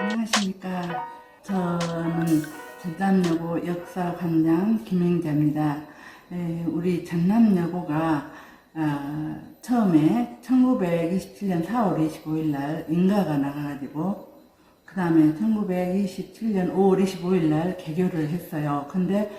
안녕하십니까. 저는 전남여고 역사관장 김행자입니다. 에, 우리 전남여고가 아, 처음에 1927년 4월 25일 날 인가가 나가가지고 그 다음에 1927년 5월 25일 날 개교를 했어요. 근데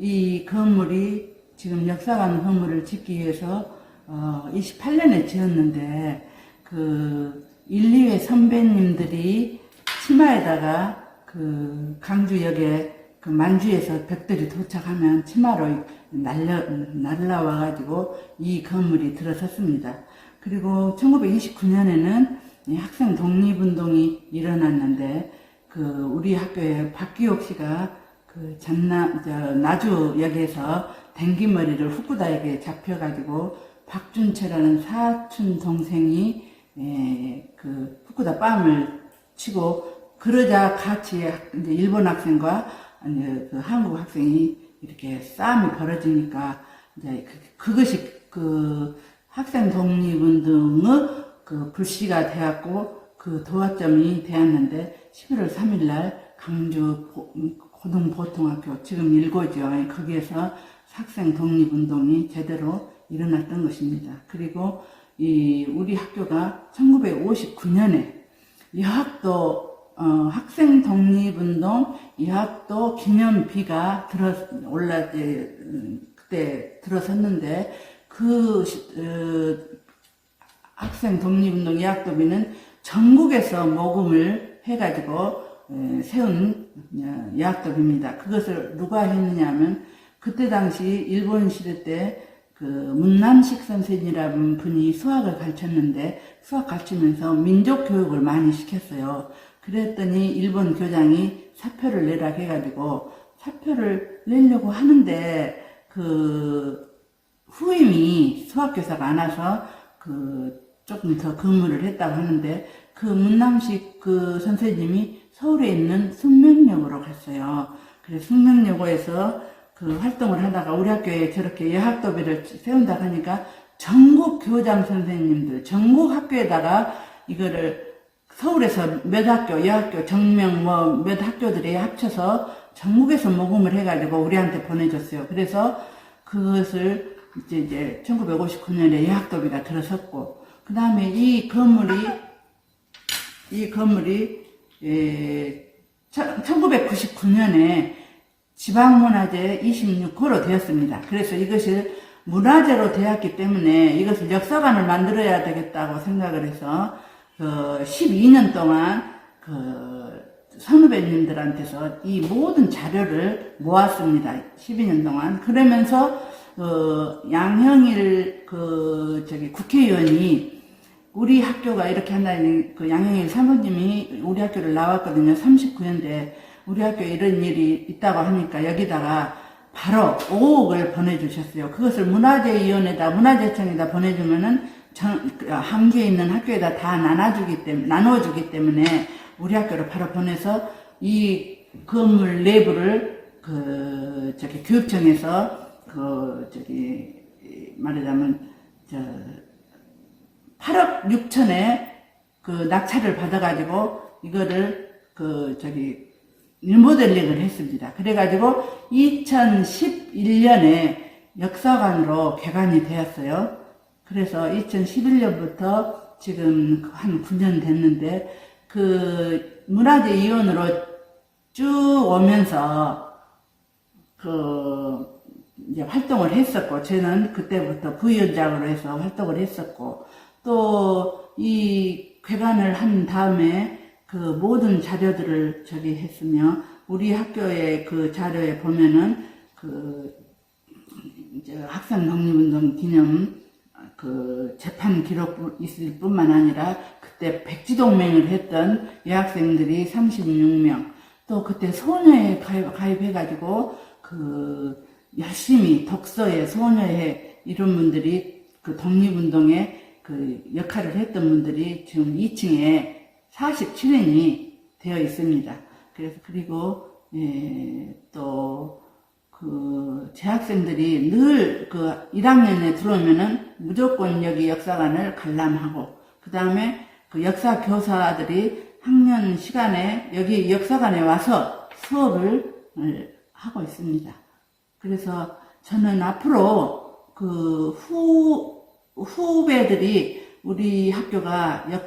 이 건물이 지금 역사관 건물을 짓기 위해서 어, 28년에 지었는데 그 1, 2회 선배님들이 치마에다가 그 강주역에 그 만주에서 벽들이 도착하면 치마로 날려, 날라와 가지고 이 건물이 들어섰습니다. 그리고 1929년에는 학생 독립운동이 일어났는데 그 우리 학교에 박기옥 씨가 그 전남 저 나주역에서 댕기머리를 후쿠다에게 잡혀가지고 박준채라는 사촌 동생이 에, 그 후쿠다 빰을 치고 그러자 같이 학- 이제 일본 학생과 이제 그 한국 학생이 이렇게 싸움이 벌어지니까 이제 그, 것이 그 학생 독립운동의 그 불씨가 되었고 그 도화점이 되었는데 11월 3일 날 강주 고- 고등보통학교 지금 일고죠 거기에서 학생 독립운동이 제대로 일어났던 것입니다. 그리고 이 우리 학교가 1959년에 여학도 어, 학생 독립운동 여학도 기념비가 들어 올라 그때 들어섰는데 그 시- 어, 학생 독립운동 여학도비는 전국에서 모금을 해가지고 에, 세운 어, 여학도비입니다. 그것을 누가 했느냐면 그때 당시 일본 시대 때 그 문남식 선생이라는 분이 수학을 가르쳤는데 수학 가르치면서 민족 교육을 많이 시켰어요. 그랬더니 일본 교장이 사표를 내라 해가지고 사표를 내려고 하는데 그 후임이 수학교사가 안 와서 그 조금 더 근무를 했다고 하는데 그 문남식 그 선생님이 서울에 있는 숙명여고로 갔어요. 그래서 숙명여고에서 그 활동을 하다가 우리 학교에 저렇게 여학도비를 세운다고 하니까 전국 교장 선생님들, 전국 학교에다가 이거를 서울에서 몇 학교, 여학교, 정명 뭐 몇 학교들이 합쳐서 전국에서 모금을 해가지고 우리한테 보내줬어요. 그래서 그것을 이제 이제 1959년에 여학도비가 들어섰고 그 다음에 이 건물이 이 건물이 에, 1999년에 지방문화재 26호로 되었습니다. 그래서 이것을 문화재로 되었기 때문에 이것을 역사관을 만들어야 되겠다고 생각을 해서 그 12년 동안 그 선후배님들한테서 이 모든 자료를 모았습니다. 12년 동안. 그러면서 그 양형일 그 저기 국회의원이 우리 학교가 이렇게 한다니 그 양형일 사모님이 우리 학교를 나왔거든요. 39년대 우리 학교에 이런 일이 있다고 하니까 여기다가 바로 5억을 보내주셨어요. 그것을 문화재위원회다 문화재청에다 보내주면은 함께 있는 학교에다 다 나눠주기 때문에 나눠주기 때문에 우리 학교로 바로 보내서 이 건물 내부를 그 저기 교육청에서 그 저기 말하자면 저 8억 6천에 그 낙찰을 받아가지고 이거를 그 저기 리모델링을 했습니다. 그래가지고 2011년에 역사관으로 개관이 되었어요. 그래서 2011년부터 지금 한 9년 됐는데 그 문화재위원으로 쭉 오면서 그 이제 활동을 했었고 저는 그때부터 부위원장으로 해서 활동을 했었고 또 이 괴관을 한 다음에 그 모든 자료들을 저기 했으며 우리 학교의 그 자료에 보면은 그 이제 학생 독립운동 기념 그 재판 기록 있을 뿐만 아니라 그때 백지동맹을 했던 여학생들이 36명 또 그때 소녀회 가입, 가입해가지고 그 열심히 독서에 소녀회 이런 분들이 그 독립운동에 그 역할을 했던 분들이 지금 2층에 47인이 되어 있습니다. 그래서 그리고 예, 또그 재학생들이 늘 그 1학년에 들어오면은 무조건 여기 역사관을 관람하고 그 다음에 그 역사 교사들이 학년 시간에 여기 역사관에 와서 수업을 어, 하고 있습니다. 그래서 저는 앞으로 그 후, 후배들이 우리 학교가 역,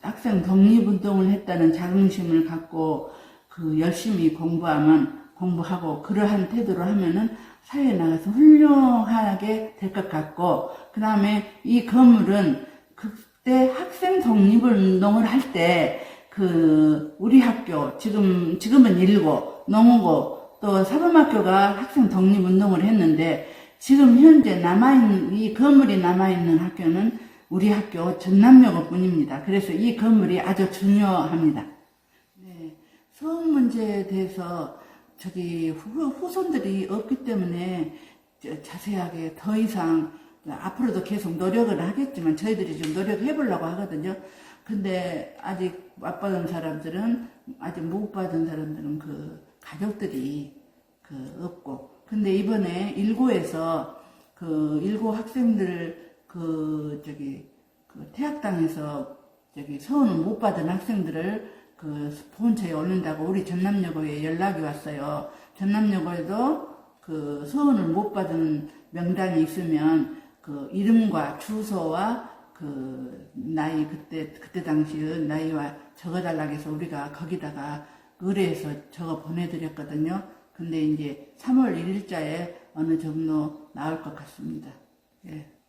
학생 독립운동을 했다는 자긍심을 갖고 그 열심히 공부하면 공부하고 그러한 태도로 하면은 사회에 나가서 훌륭하게 될 것 같고 그 다음에 이 건물은 그때 학생 독립운동을 할 때 그 우리 학교 지금 지금은 일고 농고 또 사범학교가 학생 독립 운동을 했는데 지금 현재 남아있는 이 건물이 남아있는 학교는 우리 학교 전남여고뿐입니다. 그래서 이 건물이 아주 중요합니다. 네, 서울 문제에 대해서 저기 후, 후손들이 없기 때문에 저- 자세하게 더 이상 앞으로도 계속 노력을 하겠지만 저희들이 좀 노력해 보려고 하거든요. 근데 아직 못 받은 사람들은 아직 못 받은 사람들은 그 가족들이 그 없고 근데 이번에 일고에서 그 일고 학생들 그 저기 그 퇴학당해서 저기 서원을 못 받은 학생들을 그 보훈처에 올린다고 우리 전남여고에 연락이 왔어요. 전남여고에도 그 서원을 못 받은 명단이 있으면 그 이름과 주소와 그 나이 그때 그때 당시의 나이와 적어달라고 해서 우리가 거기다가 의뢰해서 적어 보내드렸거든요. 근데 이제 3월 1일자에 어느 정도 나올 것 같습니다. 예.